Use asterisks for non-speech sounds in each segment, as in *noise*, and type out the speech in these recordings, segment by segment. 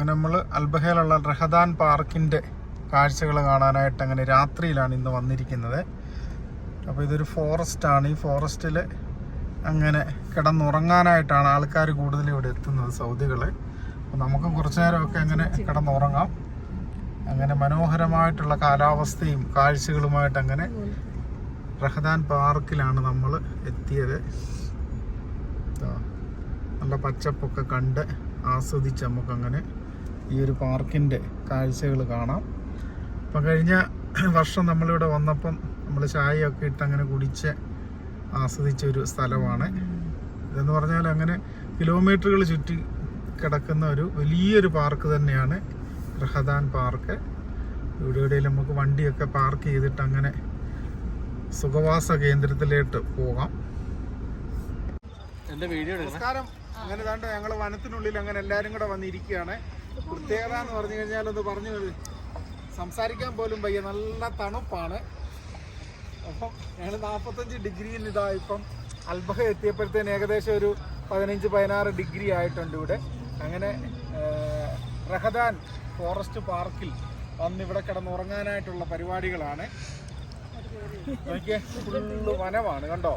അങ്ങനെ നമ്മൾ അൽബഹയിലുള്ള റഹദാൻ പാർക്കിന്റെ കാഴ്ചകൾ കാണാനായിട്ട് അങ്ങനെ രാത്രിയിലാണ് ഇന്ന് വന്നിരിക്കുന്നത്. അപ്പോൾ ഇതൊരു ഫോറസ്റ്റാണ് ഈ ഫോറസ്റ്റിൽ അങ്ങനെ കിടന്നുറങ്ങാനായിട്ടാണ് ആൾക്കാർ കൂടുതൽ ഇവിടെ എത്തുന്നത് സൗദികൾ അപ്പോൾ നമുക്കും കുറച്ച് നേരമൊക്കെ അങ്ങനെ കിടന്നുറങ്ങാം. അങ്ങനെ മനോഹരമായിട്ടുള്ള കാലാവസ്ഥയും കാഴ്ചകളുമായിട്ട് അങ്ങനെ റഹദാൻ പാർക്കിലാണ് നമ്മൾ എത്തിയത്. നല്ല പച്ചപ്പൊക്കെ കണ്ട് ആസ്വദിച്ച് നമുക്കങ്ങനെ ഈ ഒരു പാർക്കിന്റെ കാഴ്ചകൾ കാണാം. അപ്പം കഴിഞ്ഞ വർഷം നമ്മളിവിടെ വന്നപ്പം നമ്മൾ ചായയൊക്കെ ഇട്ട് അങ്ങനെ കുടിച്ച് ആസ്വദിച്ച ഒരു സ്ഥലമാണ്. ഇതെന്ന് പറഞ്ഞാൽ അങ്ങനെ കിലോമീറ്ററുകൾ ചുറ്റി കിടക്കുന്ന ഒരു വലിയൊരു പാർക്ക് തന്നെയാണ് റഹദാൻ പാർക്ക്. ഇവിടെ ഇവിടെ നമുക്ക് വണ്ടിയൊക്കെ പാർക്ക് ചെയ്തിട്ട് അങ്ങനെ സുഖവാസ കേന്ദ്രത്തിലേക്ക് പോകാം. എന്റെ വീഡിയോ നമസ്കാരം. അങ്ങനെ താണ്ട് ഞങ്ങൾ വനത്തിനുള്ളിൽ അങ്ങനെ എല്ലാരും കൂടെ വന്നിരിക്കുകയാണ്. പ്രത്യേകത എന്ന് പറഞ്ഞു കഴിഞ്ഞാൽ ഒന്ന് പറഞ്ഞു. സംസാരിക്കാൻ പോലും വയ്യ. നല്ല തണുപ്പാണ്. അപ്പം ഞങ്ങൾ നാൽപ്പത്തഞ്ച് ഡിഗ്രിയിൽ ഇതാ ഇപ്പം അൽബഹ എത്തിയപ്പോഴത്തേന് ഏകദേശം ഒരു പതിനഞ്ച് പതിനാറ് ഡിഗ്രി ആയിട്ടുണ്ട് ഇവിടെ. അങ്ങനെ റഹദാൻ ഫോറസ്റ്റ് പാർക്കിൽ വന്നിവിടെ കിടന്നുറങ്ങാനായിട്ടുള്ള പരിപാടികളാണ്. നോക്കിയേ ഫുള്ള് വനമാണ് കണ്ടോ?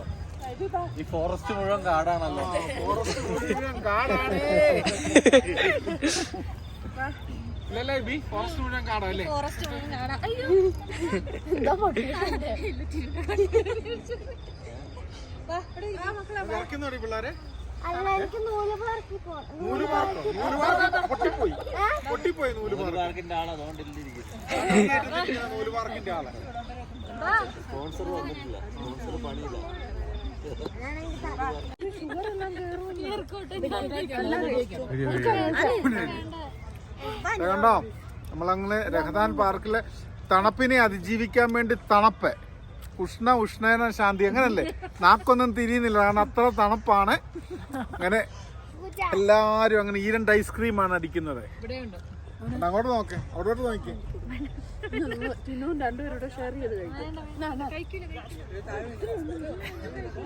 ഈ ഫോറസ്റ്റ് മുഴുവൻ കാടാണല്ലോ. ഫോറസ്റ്റ് മുഴുവൻ കാടാണ്. *laughs* ഫോറസ്റ്റ് മുഴുവൻ കാണാം. അയ്യോ. എന്താ പിള്ളേരെ? അല്ല എനിക്ക് നൂൽ പാർക്കോ പൊട്ടിപ്പോയി. പൊട്ടിപ്പോയി നൂൽ പാർക്ക് പാർക്കിന്റെ ആൾ അതുകൊണ്ട് നൂൽ പാർക്കിന്റെ ആൾ. സ്പോൺസർ വന്നിട്ടില്ല. സ്പോൺസർ പണിയില്ല. ഇത് കണ്ടോ? നമ്മളങ്ങനെ രഹദാൻ പാർക്കിലെ തണുപ്പിനെ അതിജീവിക്കാൻ വേണ്ടി തണുപ്പ്. ഉഷ്ണ ഉഷ്ണേന ശാന്തി. അങ്ങനല്ലേ? നാക്കൊന്നും തിരിയുന്നില്ല. കാരണം അത്ര തണുപ്പാണ്. അങ്ങനെ എല്ലാരും അങ്ങനെ ഈ രണ്ട് ഐസ്ക്രീമാണ് അടിക്കുന്നത്. ഉണ്ട്, അങ്ങോട്ട് നോക്കേ. അവിടോട്ട് നോക്കിയേ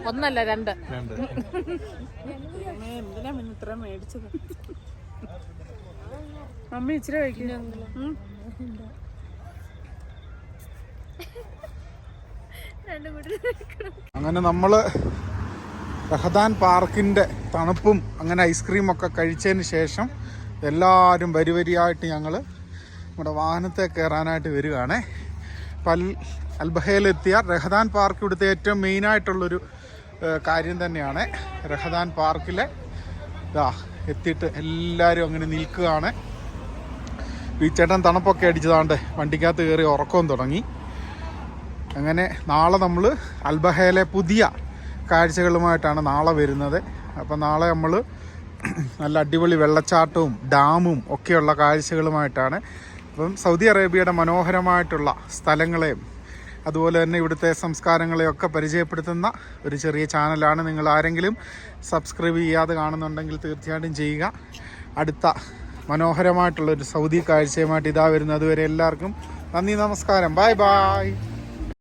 ഒന്നല്ല രണ്ട്. എന്തിനാ ഇത്ര മേടിച്ചത്? മമ്മി ഇച്ചിരി കഴിക്കുന്നു രണ്ടും കൂടി അങ്ങനെ നമ്മൾ റഹദാൻ പാർക്കിന്റെ തണുപ്പും അങ്ങനെ ഐസ്ക്രീം ഒക്കെ കഴിച്ചതിന് ശേഷം എല്ലാവരും വരി വരിയായിട്ട് ഞങ്ങൾ നമ്മുടെ വാഹനത്തെ കയറാനായിട്ട് വരികയാണ്. അപ്പം അൽ അൽബഹയിലെത്തിയ റഹദാൻ പാർക്ക് ഇവിടുത്തെ ഏറ്റവും മെയിനായിട്ടുള്ളൊരു കാര്യം തന്നെയാണ്. റഹദാൻ പാർക്കിലെ ഇതാ എത്തിയിട്ട് എല്ലാവരും അങ്ങനെ നിൽക്കുകയാണ്. ഈ ചേട്ടൻ തണുപ്പൊക്കെ അടിച്ചതാണ്ട് വണ്ടിക്കകത്ത് കയറി ഉറക്കവും തുടങ്ങി. അങ്ങനെ നാളെ നമ്മൾ അൽബഹയിലെ പുതിയ കാഴ്ചകളുമായിട്ടാണ് നാളെ വരുന്നത്. അപ്പം നാളെ നമ്മൾ നല്ല അടിപൊളി വെള്ളച്ചാട്ടവും ഡാമും ഒക്കെയുള്ള കാഴ്ചകളുമായിട്ടാണ്. അപ്പം സൗദി അറേബ്യയുടെ മനോഹരമായിട്ടുള്ള സ്ഥലങ്ങളെയും അതുപോലെ തന്നെ ഇവിടുത്തെ സംസ്കാരങ്ങളെയൊക്കെ പരിചയപ്പെടുത്തുന്ന ഒരു ചെറിയ ചാനലാണ് നിങ്ങൾ ആരെങ്കിലും സബ്സ്ക്രൈബ് ചെയ്യാതെ കാണുന്നുണ്ടെങ്കിൽ തീർച്ചയായിട്ടും ചെയ്യുക. അടുത്ത മനോഹരമായിട്ടുള്ളൊരു സൗദി കാഴ്ചയുമായിട്ട് ഇതാ വരുന്നത് അതുവരെ എല്ലാവർക്കും നന്ദി നമസ്കാരം. Bye bye.